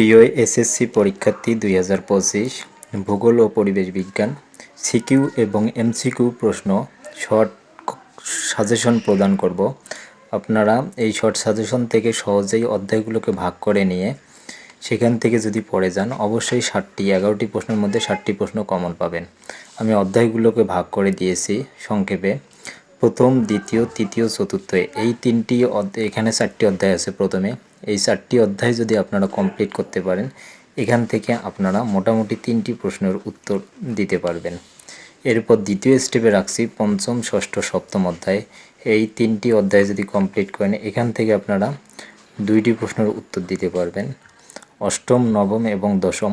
প্রিয় এসএসসি পরীক্ষার্থী দুই হাজার পঁচিশ, ভূগোল ও পরিবেশ বিজ্ঞান, সিকিউ এবং এমসিকিউ প্রশ্ন শর্ট সাজেশন প্রদান করব। আপনারা এই শর্ট সাজেশন থেকে সহজেই অধ্যায়গুলোকে ভাগ করে নিয়ে সেখান থেকে যদি পড়ে যান, অবশ্যই ষাটটি, এগারোটি প্রশ্নের মধ্যে ষাটটি প্রশ্ন কমন পাবেন। আমি অধ্যায়গুলোকে ভাগ করে দিয়েছি সংক্ষেপে। প্রথম, দ্বিতীয়, তৃতীয়, চতুর্থ, এই তিনটি অধ্যায়, এখানে চারটি অধ্যায় আছে প্রথমে। এই চারটি অধ্যায় যদি আপনারা কমপ্লিট করতে পারেন, এখান থেকে আপনারা মোটামুটি তিনটি প্রশ্নের উত্তর দিতে পারবেন। এরপর দ্বিতীয় স্টেপে রাখছি পঞ্চম, ষষ্ঠ, সপ্তম অধ্যায়। এই তিনটি অধ্যায় যদি কমপ্লিট করেন, এখান থেকে আপনারা দুইটি প্রশ্নের উত্তর দিতে পারবেন। অষ্টম, নবম এবং দশম।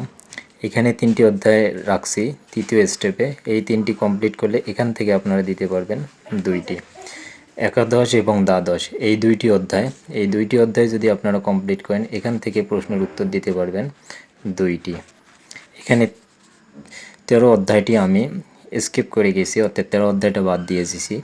এখানে তিনটি অধ্যায় রাখছি, তৃতীয় স্টেপে। এই তিনটি কমপ্লিট করলে এখান থেকে আপনারা দিতে পারবেন দুইটি, একাদশ এবং দ্বাদশ। এই দুইটি অধ্যায়, এই দুইটি অধ্যায় যদি আপনারা কমপ্লিট করেন, এখান থেকে প্রশ্নের উত্তর দিতে পারবেন দুইটি। এখানে তেরো অধ্যায়টি আমি স্কিপ করে গেছি, অর্থাৎ তেরো অধ্যায়টা বাদ দিয়ে দিয়েছি।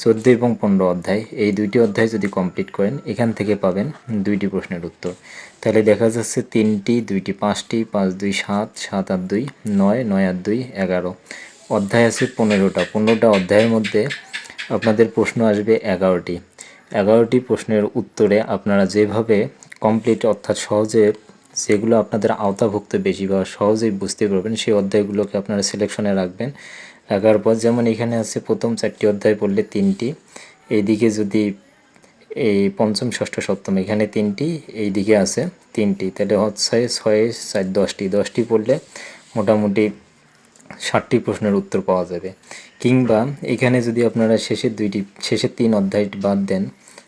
চোদ্দ এবং পনেরো অধ্যায়, এই দুইটি অধ্যায় যদি কমপ্লিট করেন, এখান থেকে পাবেন দুইটি প্রশ্নের উত্তর। তাহলে দেখা যাচ্ছে তিনটি, দুইটি পাঁচটি, পাঁচ, দুই, সাত সাত আর দুই, নয় নয় আর দুই, এগারো। অধ্যায় আছে পনেরোটা পনেরোটা অধ্যায়ের মধ্যে আপনাদের প্রশ্ন আসবে এগারোটি। এগারোটি প্রশ্নের উত্তরে আপনারা যেভাবে কমপ্লিট অর্থাৎ সহজে যেগুলো আপনাদের আওতাভুক্ত বেশি বা সহজেই বুঝতে পারবেন, সেই অধ্যায়গুলোকে আপনারা সিলেকশনে রাখবেন। রাখার পর যেমন এখানে আছে, প্রথম চারটি অধ্যায় পড়লে তিনটি, এইদিকে যদি এই পঞ্চম, ষষ্ঠ, সপ্তম, এখানে তিনটি এই দিকে আছে তিনটি। তাহলে হচ্ছে ছয়, চার, দশটি। দশটি পড়লে মোটামুটি ষাটটি প্রশ্নের উত্তর পাওয়া যাবে। কিংবা এখানে যদি আপনারা শেষের দুইটি, শেষের তিন অধ্যায় বাদ দেন,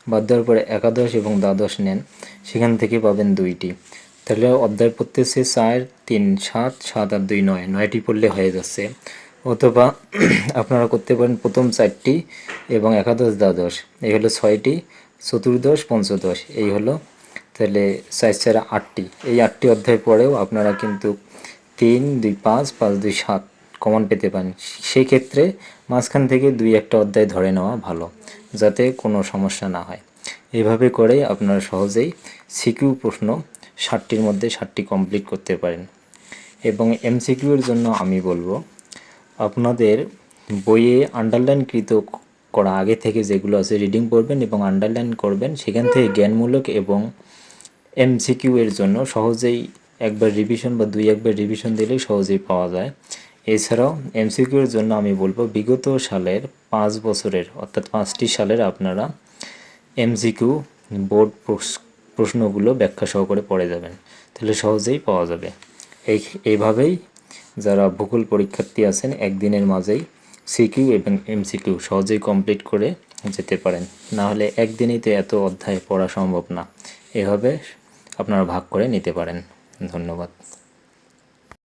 বাদ দেওয়ার পরে একাদশ এবং দ্বাদশ নেন, সেখান থেকে পাবেন দুইটি। তাহলে অধ্যায় পড়তেছে চার, তিন, সাত সাত আর দুই, নয়। নয়টি পড়লে হয়ে যাচ্ছে। অথবা আপনারা করতে পারেন প্রথম চারটি এবং একাদশ, দ্বাদশ। এই হলো ছয়টি, চতুর্দশ, পঞ্চদশ। এই হলো তাহলে চার চার, আটটি। এই আটটি অধ্যায় পরেও আপনারা কিন্তু তিন, দুই, পাঁচ পাঁচ, দুই, সাত কমন পেতে পারেন। সেই ক্ষেত্রে মাঝখান থেকে দুই একটা অধ্যায় ধরে নেওয়া ভালো, যাতে কোনো সমস্যা না হয়। এভাবে করে আপনারা সহজেই সিকিউ প্রশ্ন ষাটটির মধ্যে ষাটটি কমপ্লিট করতে পারেন। এবং এমসিকিউর জন্য আমি বলব, আপনাদের বইয়ে আন্ডারলাইনকৃত করা আগে থেকে যেগুলো আছে রিডিং পড়বেন এবং আন্ডারলাইন করবেন, সেখান থেকে জ্ঞানমূলক এবং এমসিকিউ এর জন্য সহজেই একবার রিভিশন বা দুই একবার রিভিশন দিলেই সহজেই পাওয়া যায়। এছাড়াও এমসিকিউর জন্য আমি বলব বিগত সালের পাঁচ বছরের, অর্থাৎ পাঁচটি সালের আপনারা এমসিকিউ বোর্ড প্রশ্নগুলো ব্যাখ্যা সহকারে পড়ে যাবেন। তাহলে সহজেই পাওয়া যাবে। এই, এইভাবেই যারা ভূগোল পরীক্ষার্থী আছেন, একদিনের মাঝেই সিকিউ এবং এমসিকিউ সহজেই কমপ্লিট করে যেতে পারেন। না হলে একদিনেই তো এত অধ্যায় পড়া সম্ভব না। এভাবে আপনারা ভাগ করে নিতে পারেন। ধন্যবাদ।